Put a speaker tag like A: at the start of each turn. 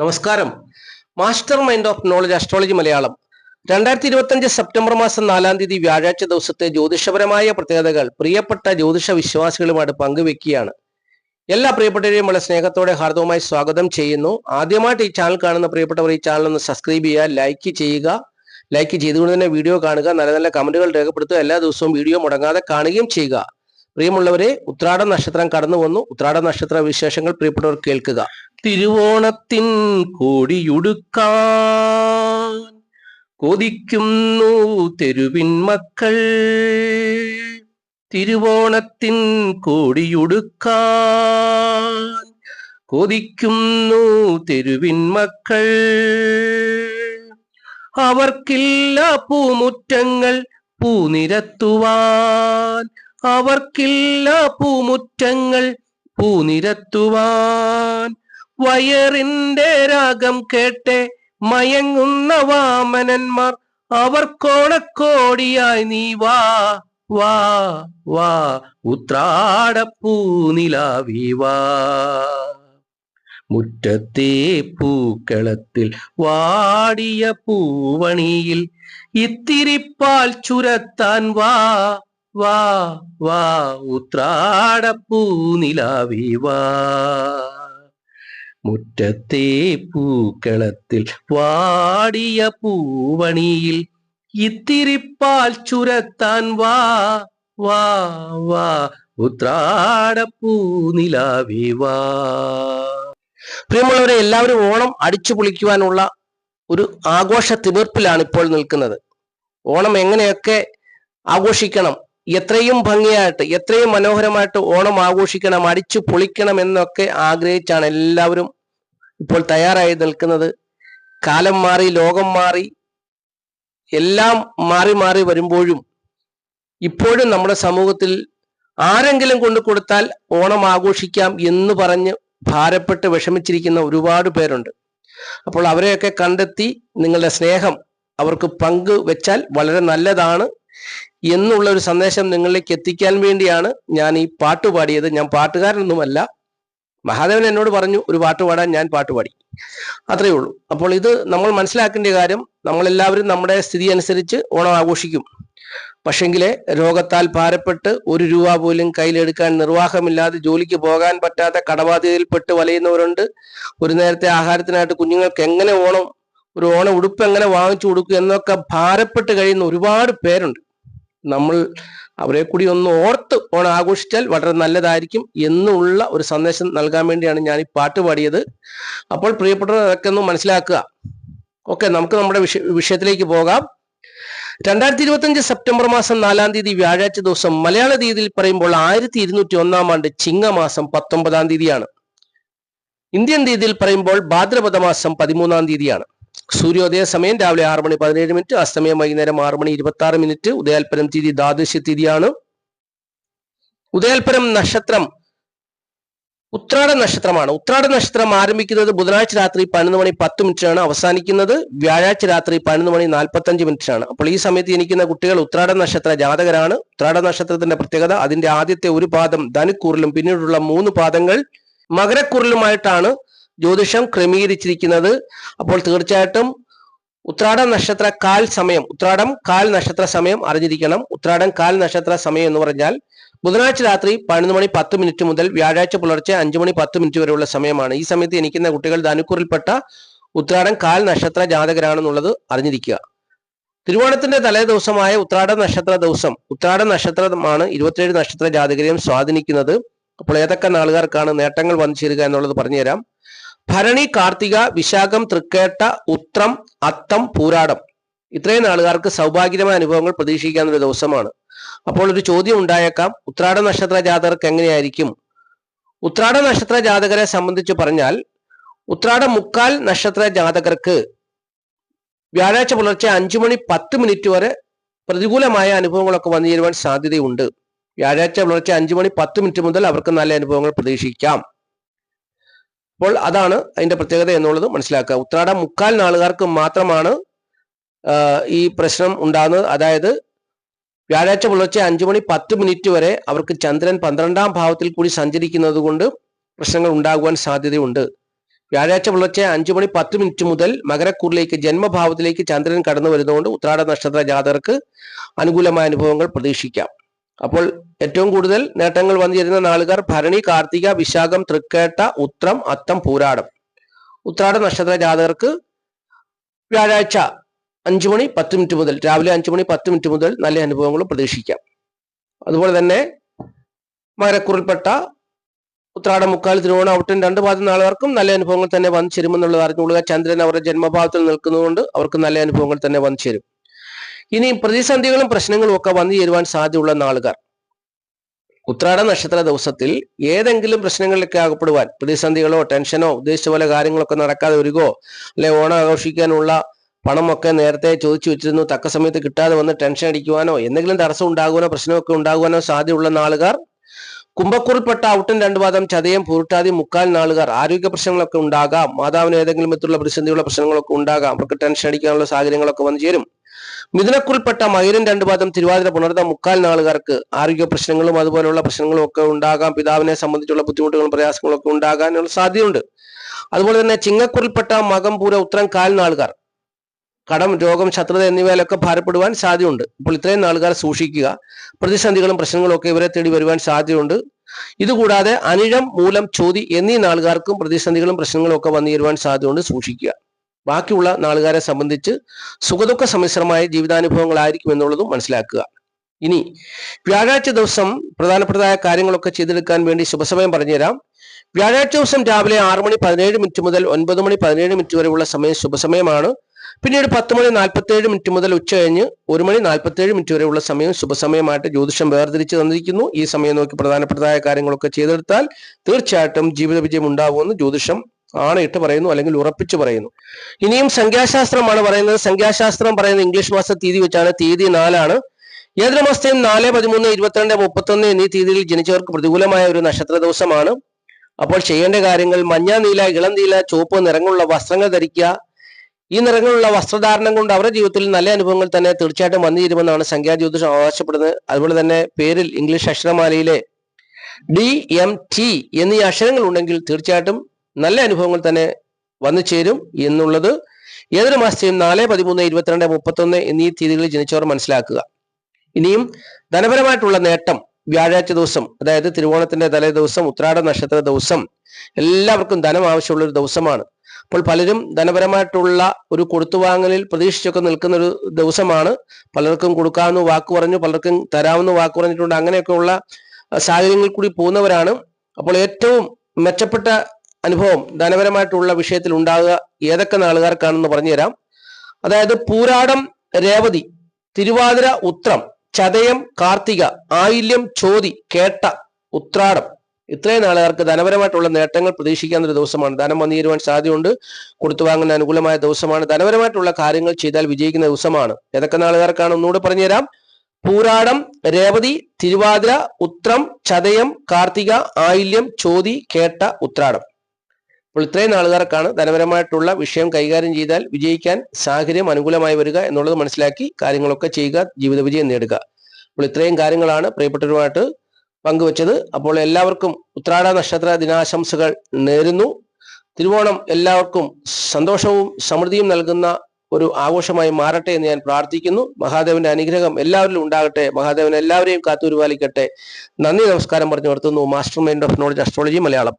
A: നമസ്കാരം. Mastermind of knowledge astrology Malayalam. രണ്ടായിരത്തി ഇരുപത്തഞ്ച് സെപ്റ്റംബർ മാസം നാലാം തീയതി വ്യാഴാഴ്ച ദിവസത്തെ ജ്യോതിഷപരമായ പ്രത്യേകതകൾ പ്രിയപ്പെട്ട ജ്യോതിഷ വിശ്വാസികളുമായിട്ട് പങ്കുവെക്കുകയാണ്. എല്ലാ പ്രിയപ്പെട്ടവരെയും വളരെ സ്നേഹത്തോടെ ഹാർദവുമായി സ്വാഗതം ചെയ്യുന്നു. ആദ്യമായിട്ട് ഈ ചാനൽ കാണുന്ന പ്രിയപ്പെട്ടവർ ഈ ചാനൽ ഒന്ന് സബ്സ്ക്രൈബ് ചെയ്യുക ലൈക്ക് ചെയ്യുക. ലൈക്ക് ചെയ്തുകൊണ്ട് തന്നെ വീഡിയോ കാണുക. നല്ല നല്ല കമന്റുകൾ രേഖപ്പെടുത്തുക. എല്ലാ ദിവസവും വീഡിയോ മുടങ്ങാതെ കാണുകയും ചെയ്യുക. പ്രിയമുള്ളവരെ ഉത്രാട നക്ഷത്രം കടന്നു വന്നു. ഉത്രാട നക്ഷത്ര വിശേഷങ്ങൾ പ്രിയപ്പെട്ടവർ കേൾക്കുക. തിരുവോണത്തിൻ കോടിയുടുക്കാൻ കൊതിക്കുന്നു തെരുവിൻ മക്കൾ. തിരുവോണത്തിൻ കോടിയുടുക്കാൻ കൊതിക്കുന്നു തെരുവിൻ മക്കൾ. അവർക്കില്ല പൂമുറ്റങ്ങൾ പൂനിരത്തുവാൻ അവർക്കില്ല പൂമുറ്റങ്ങൾ പൂനിരത്തുവാൻ. വയറിന്റെ രാഗം കേട്ടെ മയങ്ങുന്ന വാമനന്മാർ അവർക്കോണക്കോടിയായി നീ വാ വാ വാ ഉത്രാടപ്പൂനിലാവി വാ. മുറ്റത്തെ പൂക്കളത്തിൽ വാടിയ പൂവണിയിൽ ഇത്തിരിപ്പാൽ ചുരത്താൻ വാ. വാ വാ ഉത്രാടപ്പൂനിലാവി വാ. മുറ്റത്തെ പൂക്കളത്തിൽ വാടിയ പൂവണിയിൽ ഇത്തിരിപ്പാൽ ചുരത്താൻ വാ വാ വാ. ഉത്രാടപ്പൂനിലാവി വാ. പ്രിയമുള്ളവരെ എല്ലാവരും ഓണം അടിച്ചു പൊളിക്കുവാനുള്ള ഒരു ആഘോഷ തിമിർപ്പിലാണ് ഇപ്പോൾ നിൽക്കുന്നത്. ഓണം എങ്ങനെയൊക്കെ ആഘോഷിക്കണം എത്രയും ഭംഗിയായിട്ട് എത്രയും മനോഹരമായിട്ട് ഓണം ആഘോഷിക്കണം അടിച്ചു പൊളിക്കണം എന്നൊക്കെ ആഗ്രഹിച്ചാണ് എല്ലാവരും ഇപ്പോൾ തയ്യാറായി നിൽക്കുന്നത്. കാലം മാറി ലോകം മാറി എല്ലാം മാറി മാറി വരുമ്പോഴും ഇപ്പോഴും നമ്മുടെ സമൂഹത്തിൽ ആരെങ്കിലും കൊണ്ടു കൊടുത്താൽ ഓണം ആഘോഷിക്കാം എന്ന് പറഞ്ഞ് ഭാരപ്പെട്ട് വിഷമിച്ചിരിക്കുന്ന ഒരുപാട് പേരുണ്ട്. അപ്പോൾ അവരെയൊക്കെ കണ്ടെത്തി നിങ്ങളുടെ സ്നേഹം അവർക്ക് പങ്ക് വെച്ചാൽ വളരെ നല്ലതാണ്. എന്നുള്ള ഒരു സന്ദേശം നിങ്ങളിലേക്ക് എത്തിക്കാൻ വേണ്ടിയാണ് ഞാൻ ഈ പാട്ട് പാടിയത്. ഞാൻ പാട്ടുകാരനൊന്നുമല്ല. മഹാദേവൻ എന്നോട് പറഞ്ഞു ഒരു പാട്ട് പാടാൻ ഞാൻ പാട്ട് പാടി. അത്രയേ ഉള്ളൂ. അപ്പോൾ ഇത് നമ്മൾ മനസ്സിലാക്കേണ്ട കാര്യം നമ്മളെല്ലാവരും നമ്മുടെ സ്ഥിതി അനുസരിച്ച് ഓണം ആഘോഷിക്കും. പക്ഷെങ്കിലെ രോഗത്താൽ ഭാരപ്പെട്ട് ഒരു രൂപ പോലും കയ്യിലെടുക്കാൻ നിർവാഹമില്ലാതെ ജോലിക്ക് പോകാൻ പറ്റാത്ത കടബാധ്യതയിൽപ്പെട്ട് വലയുന്നവരുണ്ട്. ഒരു നേരത്തെ ആഹാരത്തിനായിട്ട് കുഞ്ഞുങ്ങൾക്ക് എങ്ങനെ ഓണം ഒരു ഓണ ഉടുപ്പ് എങ്ങനെ വാങ്ങിച്ചു കൊടുക്കും എന്നൊക്കെ ഭാരപ്പെട്ട് കഴിയുന്ന ഒരുപാട് പേരുണ്ട്. നമ്മൾ അവരെ കൂടി ഒന്ന് ഓർത്ത് ഓണം ആഘോഷിച്ചാൽ വളരെ നല്ലതായിരിക്കും എന്നുള്ള ഒരു സന്ദേശം നൽകാൻ വേണ്ടിയാണ് ഞാൻ ഈ പാട്ട് പാടിയത്. അപ്പോൾ പ്രിയപ്പെട്ടവർ അതൊക്കെ ഒന്ന് മനസ്സിലാക്കുക. ഓക്കെ നമുക്ക് നമ്മുടെ വിഷയ വിഷയത്തിലേക്ക് പോകാം. രണ്ടായിരത്തി ഇരുപത്തി സെപ്റ്റംബർ മാസം നാലാം തീയതി വ്യാഴാഴ്ച ദിവസം മലയാള തീയതിയിൽ പറയുമ്പോൾ ആയിരത്തി ഇരുന്നൂറ്റി ഒന്നാം ആണ്ട് ചിങ്ങമാസം പത്തൊമ്പതാം തീയതിയാണ്. ഇന്ത്യൻ തീയതിയിൽ പറയുമ്പോൾ ഭാദ്രപദ മാസം പതിമൂന്നാം തീയതിയാണ്. സൂര്യോദയ സമയം രാവിലെ ആറ് മണി പതിനേഴ് മിനിറ്റ് അസ്തമയം വൈകുന്നേരം ആറ് മണി ഇരുപത്തി ആറ് മിനിറ്റ് ഉദയാൽപരം തീയതി ദ്വാദശ തീയതിയാണ്. ഉദയാൽപരം നക്ഷത്രം ഉത്രാട നക്ഷത്രമാണ്. ഉത്രാട നക്ഷത്രം ആരംഭിക്കുന്നത് ബുധനാഴ്ച രാത്രി പതിനൊന്ന് മണി പത്ത് മിനിറ്റാണ് അവസാനിക്കുന്നത്. വ്യാഴാഴ്ച രാത്രി പതിനൊന്ന് മണി നാൽപ്പത്തഞ്ച് മിനിറ്റാണ് അപ്പോൾ ഈ സമയത്ത് ജനിക്കുന്ന കുട്ടികൾ ഉത്രാട നക്ഷത്ര ജാതകരാണ്. ഉത്രാട നക്ഷത്രത്തിന്റെ പ്രത്യേകത അതിന്റെ ആദ്യത്തെ ഒരു പാദം ധനുക്കൂറിലും പിന്നീടുള്ള മൂന്ന് പാദങ്ങൾ മകരക്കുറിലുമായിട്ടാണ് ജ്യോതിഷം ക്രമീകരിച്ചിരിക്കുന്നത് അപ്പോൾ തീർച്ചയായിട്ടും ഉത്രാട നക്ഷത്ര കാൽ സമയം ഉത്രാടം കാൽ നക്ഷത്ര സമയം അറിഞ്ഞിരിക്കണം. ഉത്രാടം കാൽ നക്ഷത്ര സമയം എന്ന് പറഞ്ഞാൽ ബുധനാഴ്ച രാത്രി പതിനൊന്ന് മണി പത്ത് മിനിറ്റ് മുതൽ വ്യാഴാഴ്ച പുലർച്ചെ അഞ്ചു മണി പത്ത് മിനിറ്റ് വരെയുള്ള സമയമാണ്. ഈ സമയത്ത് എനിക്കുന്ന കുട്ടികൾ ധനുക്കൂറിൽപ്പെട്ട ഉത്രാടം കാൽ നക്ഷത്ര ജാതകരാണെന്നുള്ളത് അറിഞ്ഞിരിക്കുക. തിരുവോണത്തിന്റെ തലേ ദിവസമായ ഉത്രാട നക്ഷത്ര ദിവസം ഉത്രാട നക്ഷത്രമാണ് ഇരുപത്തിയേഴ് നക്ഷത്ര ജാതകരെയും സ്വാധീനിക്കുന്നത്. അപ്പോൾ ഏതൊക്കെ നാളുകാർക്കാണ് നേട്ടങ്ങൾ വന്നു ചേരുക എന്നുള്ളത് പറഞ്ഞുതരാം. ഭരണി കാർത്തിക വിശാഖം തൃക്കേട്ട ഉത്രം അത്തം പൂരാടം. ഇത്രയും നാളുകാർക്ക് സൗഭാഗ്യമായ അനുഭവങ്ങൾ പ്രതീക്ഷിക്കാവുന്ന ഒരു ദിവസമാണ്. അപ്പോൾ ഒരു ചോദ്യം ഉണ്ടായേക്കാം. ഉത്രാട നക്ഷത്ര ജാതകർക്ക് എങ്ങനെയായിരിക്കും? ഉത്രാട നക്ഷത്ര ജാതകരെ സംബന്ധിച്ച് പറഞ്ഞാൽ ഉത്രാട മുക്കാൽ നക്ഷത്ര ജാതകർക്ക് വ്യാഴാഴ്ച പുലർച്ചെ അഞ്ചു മണി പത്ത് മിനിറ്റ് വരെ പ്രതികൂലമായ അനുഭവങ്ങളൊക്കെ വന്നു ചേരുവാൻ സാധ്യതയുണ്ട്. വ്യാഴാഴ്ച പുലർച്ചെ അഞ്ചു മണി പത്ത് മിനിറ്റ് മുതൽ അവർക്ക് നല്ല അനുഭവങ്ങൾ പ്രതീക്ഷിക്കാം. അപ്പോൾ അതാണ് അതിന്റെ പ്രത്യേകത എന്നുള്ളത് മനസ്സിലാക്കുക. ഉത്രാട മുക്കാൽ നാളുകാർക്ക് മാത്രമാണ് ഈ പ്രശ്നം ഉണ്ടാകുന്നത്. അതായത് വ്യാഴാഴ്ച പുലർച്ചെ അഞ്ചു മണി പത്ത് മിനിറ്റ് വരെ അവർക്ക് ചന്ദ്രൻ പന്ത്രണ്ടാം ഭാവത്തിൽ കൂടി സഞ്ചരിക്കുന്നത് കൊണ്ട് പ്രശ്നങ്ങൾ ഉണ്ടാകുവാൻ സാധ്യതയുണ്ട്. വ്യാഴാഴ്ച പുലർച്ചെ അഞ്ചു മണി പത്ത് മിനിറ്റ് മുതൽ മകരക്കൂറിലേക്ക് ജന്മഭാവത്തിലേക്ക് ചന്ദ്രൻ കടന്നു വരുന്നതുകൊണ്ട് ഉത്രാട നക്ഷത്ര ജാതകർക്ക് അനുകൂലമായ അനുഭവങ്ങൾ പ്രതീക്ഷിക്കാം. അപ്പോൾ ഏറ്റവും കൂടുതൽ നേട്ടങ്ങൾ വന്നു ചേരുന്ന നാളുകാർ ഭരണി കാർത്തിക വിശാഖം തൃക്കേട്ട ഉത്രം അത്തം പൂരാടം. ഉത്രാട നക്ഷത്ര ജാതകർക്ക് വ്യാഴാഴ്ച അഞ്ചു മണി പത്ത് മിനിറ്റ് മുതൽ രാവിലെ അഞ്ചു മണി പത്ത് മിനിറ്റ് മുതൽ നല്ല അനുഭവങ്ങളും പ്രതീക്ഷിക്കാം. അതുപോലെ തന്നെ മകരക്കുറിൽപ്പെട്ട ഉത്രാട മുക്കാൽ തിരുവോണം ഔട്ടൻ രണ്ട് ഭാഗത്ത് നാളുകാർക്കും നല്ല അനുഭവങ്ങൾ തന്നെ വന്നു ചേരുമെന്നുള്ളത് അറിഞ്ഞുകൊള്ളുക. ചന്ദ്രൻ അവരുടെ ജന്മഭാവത്തിൽ നിൽക്കുന്നതുകൊണ്ട് അവർക്ക് നല്ല അനുഭവങ്ങൾ തന്നെ വന്നു ചേരും. ഇനി പ്രതിസന്ധികളും പ്രശ്നങ്ങളും ഒക്കെ വന്നു ചേരുവാൻ സാധ്യതയുള്ള നാളുകാർ. ഉത്രാട നക്ഷത്ര ദിവസത്തിൽ ഏതെങ്കിലും പ്രശ്നങ്ങളിലൊക്കെ അകപ്പെടുവാൻ പ്രതിസന്ധികളോ ടെൻഷനോ ഉദ്ദേശിച്ച പോലെ കാര്യങ്ങളൊക്കെ നടക്കാതെ വരികയോ അല്ലെ ഓണം ആഘോഷിക്കാനുള്ള പണമൊക്കെ നേരത്തെ ചോദിച്ചു വെച്ചിരുന്നു തക്ക സമയത്ത് കിട്ടാതെ വന്ന് ടെൻഷൻ അടിക്കുവാനോ എന്തെങ്കിലും തടസ്സം ഉണ്ടാകുവാനോ പ്രശ്നമൊക്കെ ഉണ്ടാകുവാനോ സാധ്യതയുള്ള നാളുകാർ കുംഭക്കുറിൽപ്പെട്ട ഔട്ടൻ രണ്ടു വാദം ചതയം പൂർട്ടാതി മുക്കാൽ നാളുകാർ ആരോഗ്യ പ്രശ്നങ്ങളൊക്കെ ഉണ്ടാകാം മാതാവിന് ഏതെങ്കിലും വിധത്തിലുള്ള പ്രതിസന്ധിയുള്ള പ്രശ്നങ്ങളൊക്കെ ഉണ്ടാകാം അവർക്ക് ടെൻഷൻ അടിക്കാനുള്ള സാഹചര്യങ്ങളൊക്കെ വന്നു ചേരും. മിഥുനക്കുറിൽപ്പെട്ട മയൂരൻ രണ്ടു പാദം തിരുവാതിര പുണർത്ത മുക്കാൽ നാളുകാർക്ക് ആരോഗ്യ പ്രശ്നങ്ങളും അതുപോലെയുള്ള പ്രശ്നങ്ങളും ഒക്കെ ഉണ്ടാകാം. പിതാവിനെ സംബന്ധിച്ചുള്ള ബുദ്ധിമുട്ടുകളും പ്രയാസങ്ങളും ഒക്കെ ഉണ്ടാകാനുള്ള സാധ്യതയുണ്ട്. അതുപോലെ തന്നെ ചിങ്ങക്കുറിൽപ്പെട്ട മകം പൂര ഉത്തരം കാൽ നാളുകാർ കടം രോഗം ശത്രുത എന്നിവയിലൊക്കെ ഭാരപ്പെടുവാൻ സാധ്യതയുണ്ട്. അപ്പോൾ ഇത്രയും നാളുകാർ സൂക്ഷിക്കുക. പ്രതിസന്ധികളും പ്രശ്നങ്ങളും ഒക്കെ ഇവരെ തേടി വരുവാൻ സാധ്യതയുണ്ട്. ഇതുകൂടാതെ അനിഴം മൂലം ചോതി എന്നീ നാളുകാർക്കും പ്രതിസന്ധികളും പ്രശ്നങ്ങളും ഒക്കെ വന്നു തരുവാൻ സാധ്യതയുണ്ട്. സൂക്ഷിക്കുക. ബാക്കിയുള്ള നാളുകാരെ സംബന്ധിച്ച് സുഖദുഃഖ സമ്മിശ്രമായ ജീവിതാനുഭവങ്ങളായിരിക്കും എന്നുള്ളതും മനസ്സിലാക്കുക. ഇനി വ്യാഴാഴ്ച ദിവസം പ്രധാനപ്പെട്ടതായ കാര്യങ്ങളൊക്കെ ചെയ്തെടുക്കാൻ വേണ്ടി ശുഭസമയം പറഞ്ഞുതരാം. വ്യാഴാഴ്ച ദിവസം രാവിലെ ആറ് മണി പതിനേഴ് മിനിറ്റ് മുതൽ ഒൻപത് മണി പതിനേഴ് മിനിറ്റ് വരെയുള്ള സമയം ശുഭസമയമാണ്. പിന്നീട് പത്ത് മണി നാൽപ്പത്തേഴ് മിനിറ്റ് മുതൽ ഉച്ച കഴിഞ്ഞ് ഒരു മണി നാൽപ്പത്തേഴ് മിനിറ്റ് വരെയുള്ള സമയം ശുഭസമയമായിട്ട് ജ്യോതിഷം വേർതിരിച്ച് തന്നിരിക്കുന്നു. ഈ സമയം നോക്കി പ്രധാനപ്പെട്ടതായ കാര്യങ്ങളൊക്കെ ചെയ്തെടുത്താൽ തീർച്ചയായിട്ടും ജീവിത വിജയം ഉണ്ടാകുമെന്ന് ജ്യോതിഷം ആണയിട്ട് പറയുന്നു അല്ലെങ്കിൽ ഉറപ്പിച്ചു പറയുന്നു. ഇനിയും സംഖ്യാശാസ്ത്രമാണ് പറയുന്നത്. സംഖ്യാശാസ്ത്രം പറയുന്നത് ഇംഗ്ലീഷ് മാസ തീയതി വെച്ചാണ് തീയതി നാലാണ്. ഏതൊരു മാസത്തെയും നാല് പതിമൂന്ന് ഇരുപത്തിരണ്ട് മുപ്പത്തൊന്ന് എന്നീ തീയതിയിൽ ജനിച്ചവർക്ക് പ്രതികൂലമായ ഒരു നക്ഷത്ര ദിവസമാണ്. അപ്പോൾ ചെയ്യേണ്ട കാര്യങ്ങൾ മഞ്ഞ നീല ഇളം നീല ചുവപ്പ് നിറങ്ങളുള്ള വസ്ത്രങ്ങൾ ധരിക്കുക. ഈ നിറങ്ങളുള്ള വസ്ത്രധാരണം കൊണ്ട് അവരുടെ ജീവിതത്തിൽ നല്ല അനുഭവങ്ങൾ തന്നെ തീർച്ചയായിട്ടും വന്നു തരുമെന്നാണ് സംഖ്യാ ജ്യോതിഷം ആവശ്യപ്പെടുന്നത്. അതുപോലെ തന്നെ പേരിൽ ഇംഗ്ലീഷ് അക്ഷരമാലയിലെ ഡി എം ടി എന്നീ അക്ഷരങ്ങൾ ഉണ്ടെങ്കിൽ തീർച്ചയായിട്ടും നല്ല അനുഭവങ്ങൾ തന്നെ വന്നു ചേരും എന്നുള്ളത് ഏതൊരു മാസത്തെയും നാല് പതിമൂന്ന് ഇരുപത്തിരണ്ട് മുപ്പത്തൊന്ന് എന്നീ തീയതികളിൽ ജനിച്ചവർ മനസ്സിലാക്കുക. ഇനിയും ധനപരമായിട്ടുള്ള നേട്ടം വ്യാഴാഴ്ച ദിവസം അതായത് തിരുവോണത്തിന്റെ തലേ ദിവസം ഉത്രാട നക്ഷത്ര ദിവസം എല്ലാവർക്കും ധനം ആവശ്യമുള്ള ഒരു ദിവസമാണ്. അപ്പോൾ പലരും ധനപരമായിട്ടുള്ള ഒരു കൊടുത്തുവാങ്ങലിൽ പ്രതീക്ഷിച്ചൊക്കെ നിൽക്കുന്ന ഒരു ദിവസമാണ്. പലർക്കും കൊടുക്കാമെന്ന് വാക്ക് പറഞ്ഞു പലർക്കും തരാമെന്ന് വാക്ക് പറഞ്ഞിട്ടുണ്ട് അങ്ങനെയൊക്കെയുള്ള സാഹചര്യങ്ങളിൽ കൂടി പോകുന്നവരാണ്. അപ്പോൾ ഏറ്റവും മെച്ചപ്പെട്ട അനുഭവം ധനപരമായിട്ടുള്ള വിഷയത്തിൽ ഉണ്ടാകുക ഏതൊക്കെ നാളുകാർക്കാണെന്ന് പറഞ്ഞുതരാം. അതായത് പൂരാടം രേവതി തിരുവാതിര ഉത്രം ചതയം കാർത്തിക ആയില്യം ചോതി കേട്ട ഉത്രാടം. ഇത്രയും നാളുകാർക്ക് ധനപരമായിട്ടുള്ള നേട്ടങ്ങൾ പ്രതീക്ഷിക്കാവുന്ന ഒരു ദിവസമാണ്. ധനം വന്നു ചേരുവാൻ സാധ്യതയുണ്ട്. കൊടുത്തു വാങ്ങുന്ന അനുകൂലമായ ദിവസമാണ്. ധനപരമായിട്ടുള്ള കാര്യങ്ങൾ ചെയ്താൽ വിജയിക്കുന്ന ദിവസമാണ്. ഏതൊക്കെ നാളുകാർക്കാണ് ഒന്നുകൂടെ പറഞ്ഞുതരാം. പൂരാടം രേവതി തിരുവാതിര ഉത്രം ചതയം കാർത്തിക ആയില്യം ചോതി കേട്ട ഉത്രാടം. അപ്പോൾ ഇത്രയും നാളുകാർക്കാണ് ധനപരമായിട്ടുള്ള വിഷയം കൈകാര്യം ചെയ്താൽ വിജയിക്കാൻ സാഹചര്യം അനുകൂലമായി വരിക എന്നുള്ളത് മനസ്സിലാക്കി കാര്യങ്ങളൊക്കെ ചെയ്യുക ജീവിത വിജയം നേടുക. അപ്പോൾ ഇത്രയും കാര്യങ്ങളാണ് പ്രിയപ്പെട്ടവരുമായിട്ട് പങ്കുവച്ചത്. അപ്പോൾ എല്ലാവർക്കും ഉത്രാട നക്ഷത്ര ദിനാശംസകൾ നേരുന്നു. തിരുവോണം എല്ലാവർക്കും സന്തോഷവും സമൃദ്ധിയും നൽകുന്ന ഒരു ആഘോഷമായി മാറട്ടെ എന്ന് ഞാൻ പ്രാർത്ഥിക്കുന്നു. മഹാദേവന്റെ അനുഗ്രഹം എല്ലാവരിലും ഉണ്ടാകട്ടെ. മഹാദേവൻ എല്ലാവരെയും കാത്തുപരിപാലിക്കട്ടെ നന്ദി നമസ്കാരം പറഞ്ഞു നിർത്തുന്നു. Mastermind of knowledge astrology Malayalam.